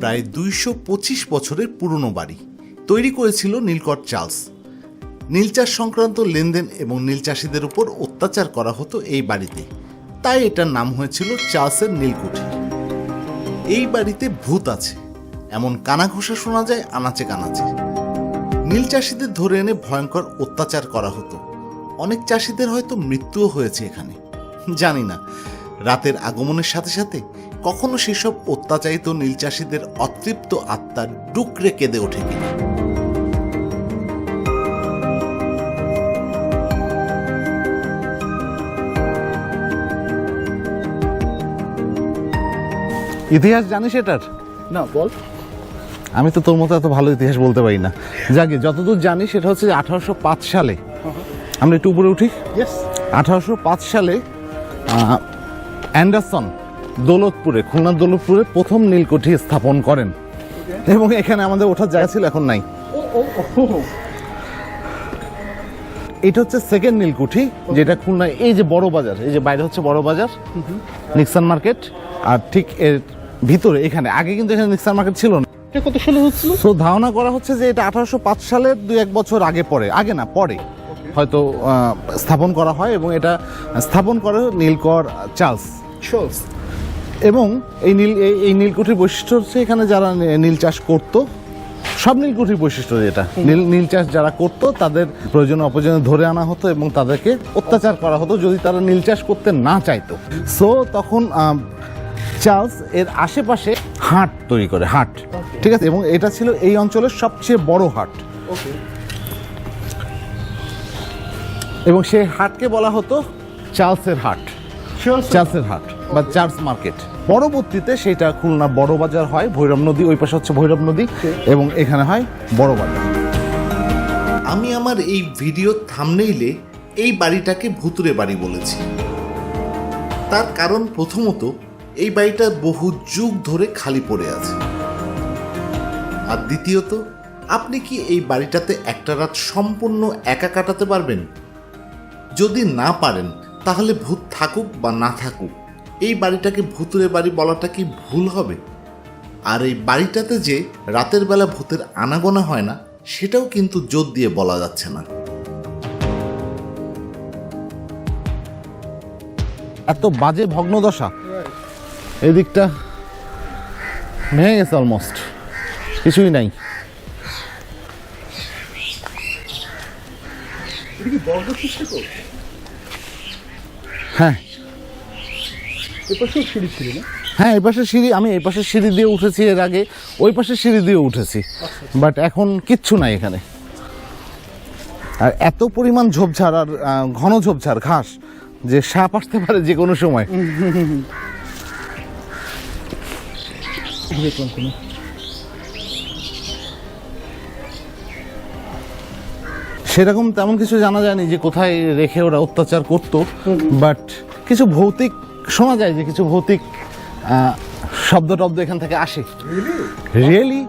প্রায় দুইশো পঁচিশ বছরের পুরনো বাড়ি। তৈরি করেছিল নীলকট চার্লস। নীল চাষ সংক্রান্ত লেনদেন এবং নীল চাষিদের উপর অত্যাচার করা হতো এই বাড়িতে। তাই এটার নাম হয়েছিল চার্লসের নীলকুঠি। এই বাড়িতে ভূত আছে। এমন কানাঘোষা শোনা যায় আনাচে কানাচে। নীল চাষিদের ধরে এনে ভয়ঙ্কর অত্যাচার করা হতো। অনেক চাষিদের হয়তো মৃত্যুও হয়েছে এখানে। জানি না। রাতের আগমনের সাথে সাথে কখনো সেসব অত্যাচারিত নীল চাষিদের অতৃপ্ত আত্মার ডুকরে কেঁদে ওঠে কিনা? ইতিহাস জানিস এটার? না বল। আমি তো তোর মতো এত ভালো ইতিহাস বলতে পারি না। যাকে যতদূর জানি সেটা হচ্ছে আঠারোশো পাঁচ সালে। আমরা একটু উপরে উঠি। ইয়েস আঠারোশো পাঁচ সালে অ্যান্ডারসন দৌলতপুরে খুলনার দৌলতপুরে প্রথম নীলকুঠি স্থাপন করেন। এবং এখানে আমাদের ওঠার জায়গা ছিল এখন নাই। এটা হচ্ছে সেকেন্ড নীলকুঠি যেটা খুলনা এই যে বড় বাজার এই যে বাইরে হচ্ছে বড় বাজার নিক্সান মার্কেট আর ঠিক এর ভিতরে এখানে। আগে কিন্তু এখানে নিক্সান মার্কেট ছিল না। এটা কত সালে হচ্ছিল? সো ধারণা করা হচ্ছে যে এটা আঠারোশো পাঁচ সালের দুই এক বছর আগে পরে আগে না পরে। হয়তো স্থাপন করা হয় এবং এটা স্থাপন করে নীলকর চার্লস। চলস এবং এই নীল এই- নীলকুঠির বৈশিষ্ট্য হচ্ছে এখানে যারা নীল চাষ করত সব নীলকুঠির বৈশিষ্ট্য যেটা নীল নীল চাষ যারা করত তাদের প্রয়োজনে অপ্রয়োজনে ধরে আনা হতো এবং তাদেরকে অত্যাচার করা হতো যদি তারা নীল চাষ করতে না চাইতো। সো তখন চার্লস এর আশেপাশে হাট তৈরি করে হাট। ঠিক আছে? এবং এটা ছিল এই অঞ্চলের সবচেয়ে বড় হাট। এবং সেই হাটকে বলা হতো চার্লসের হাট। চার্লসের হাট। বা চার্চ মার্কেট। পরবর্তীতে সেটা খুলনা বড় বাজার হয়, ভৈরব নদী, ওই পাশে হচ্ছে ভৈরব নদী এবং এখানে হয় বড় বাজার। আমি আমার এই ভিডিও থামনেইলে এই বাড়িটাকে ভুতুরে বাড়ি বলেছি। তার কারণ প্রথমত, এই বাড়িটা বহু যুগ ধরে খালি পড়ে আছে। আর দ্বিতীয়ত, আপনি কি এই বাড়িটাতে একটা রাত সম্পূর্ণ একা কাটাতে পারবেন? যদি না পারেন, তাহলে ভূত থাকুক বা না থাকুক এই বাড়িটাকে ভুতুরে বাড়ি বলাটা কি ভুল হবে? আর এই বাড়িটাতে যে রাতের বেলা ভূতের আনাগোনা হয় না, সেটাও কিন্তু জোর দিয়ে বলা যাচ্ছে না। এত বাজে ভগ্নদশা। এই দিকটা ভেঙে গেছে অলমোস্ট কিছুই নাই। হ্যাঁ। এ পাশেও সিঁড়ি ছিল না? হ্যাঁ এই পাশে সিঁড়ি আমি এই পাশে সিঁড়ি দিয়ে উঠেছি এর আগে ওই পাশে সিঁড়ি দিয়ে উঠেছি। বাট এখন কিচ্ছু নাই এখানে। আর এত পরিমাণ ঝোপঝাড় আর ঘন ঝোপঝাড় ঘাস যে সাপ আসতে পারে যে কোনো সময়। সেরকম তেমন কিছু জানা যায়নি যে কোথায় রেখে ওরা অত্যাচার করতো। বাট কিছু ভৌতিক শোনা যায় যে কিছু ভৌতিক শব্দ টব্দ এখান থেকে আসে। রিয়েলি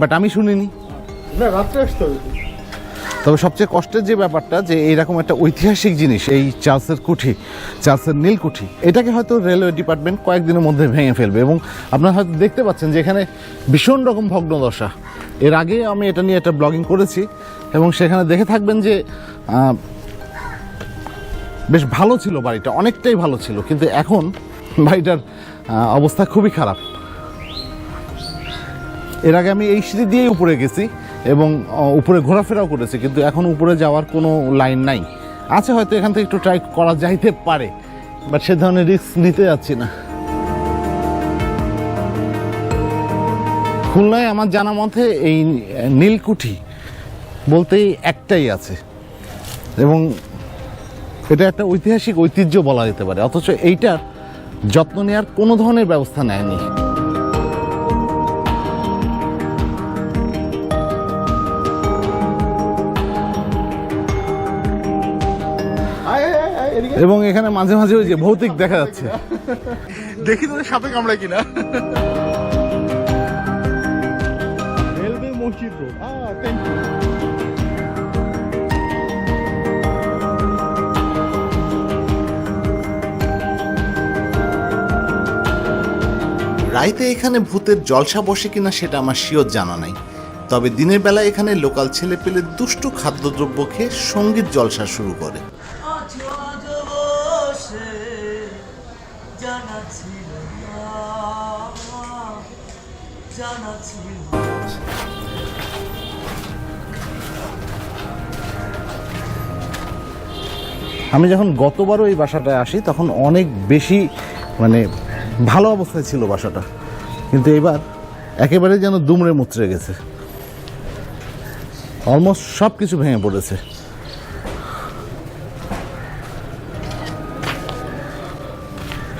বাট আমি শুনিনি। তবে সবচেয়ে কষ্টের যে ব্যাপারটা যে এইরকম একটা ঐতিহাসিক জিনিস এই চার্লসের কুঠি চার্লসের নীলকুঠি এটাকে হয়তো রেলওয়ে ডিপার্টমেন্ট কয়েকদিনের মধ্যে ভেঙে ফেলবে এবং আপনারা হয়তো দেখতে পাচ্ছেন যে এখানে ভীষণ রকম ভগ্নদশা। এর আগে আমি এটা নিয়ে একটা ব্লগিং করেছি এবং সেখানে দেখে থাকবেন যে বেশ ভালো ছিল বাড়িটা, অনেকটাই ভালো ছিল, কিন্তু এখন বাড়িটার অবস্থা খুবই খারাপ। এর আগে আমি এই সিঁড়ি দিয়েই উপরে গেছি এবং উপরে ঘোরাফেরাও করেছি, কিন্তু এখন উপরে যাওয়ার কোনো লাইন নাই। আছে হয়তো এখান থেকে একটু ট্রাই করা যাইতে পারে, বাট সে ধরনের রিস্ক নিতে যাচ্ছি না। খুলনায় আমার জানা মতে এই নীলকুঠি বলতেই একটাই আছে। এবং এটা একটা ঐতিহাসিক ঐতিহ্য বলা যেতে পারে অথচ এইটার যত্ন নেওয়ার কোনো ধরনের ব্যবস্থা নেয়নি। এবং এখানে মাঝে মাঝে ওই যে ভৌতিক দেখা যাচ্ছে। দেখি তোদের সাপে কামড়ায় কিনা। রেলওয়ে মসজিদ রোড। রাইতে এখানে ভূতের জলসা বসে কিনা সেটা আমার শিওর জানা নাই। তবে দিনের বেলা এখানে লোকাল ছেলে পেলে দুষ্টু খাদ্যদ্রব্য খেয়ে সংগীত জলসা শুরু করে। আমি যখন গতবারও এই বাসাটায় আসি, তখন অনেক বেশি মানে ভালো অবস্থায় ছিল বাসাটা। কিন্তু এবার একেবারে যেন দুমড়ে মুচড়ে গেছে। অলমোস্ট সব কিছু ভেঙে পড়েছে।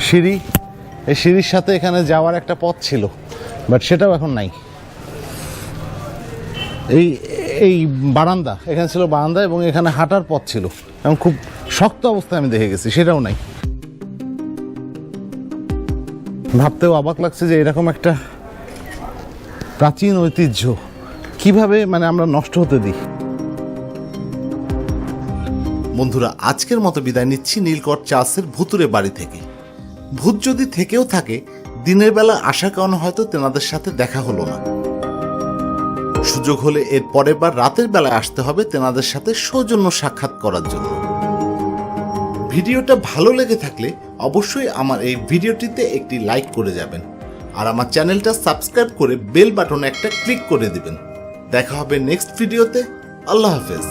সিঁড়ি, এই সিঁড়ির সাথে এখানে যাওয়ার একটা পথ ছিল বাট সেটাও এখন নাই। এই এই বারান্দা, এখানে ছিল বারান্দা এবং এখানে হাঁটার পথ ছিল। এবং খুব শক্ত অবস্থায় আমি দেখে গেছি, সেটাও নাই। ভাবতেও অবাক লাগছে যে এরকম একটা প্রাচীন ঐতিহ্য কীভাবে মানে আমরা নষ্ট হতে দিই। বন্ধুরা, আজকের মতো বিদায় নিচ্ছি নীলকট চাষের ভুতুরে বাড়ি থেকে। ভূত যদি থেকেও থাকে, দিনের বেলা আসার কারণে হয়তো তেনাদের সাথে দেখা হলো না। সুযোগ হলে এর পরের বার রাতের বেলায় আসতে হবে তেনাদের সাথে সৌজন্য সাক্ষাৎ করার জন্য। ভিডিওটা ভালো লেগে থাকলে অবশ্যই আমার এই ভিডিওটিতে একটি লাইক করে যাবেন। আর আমার চ্যানেলটা সাবস্ক্রাইব করে বেল বাটন একটা ক্লিক করে দিবেন। দেখা হবে নেক্সট ভিডিওতে আল্লাহ হাফেজ।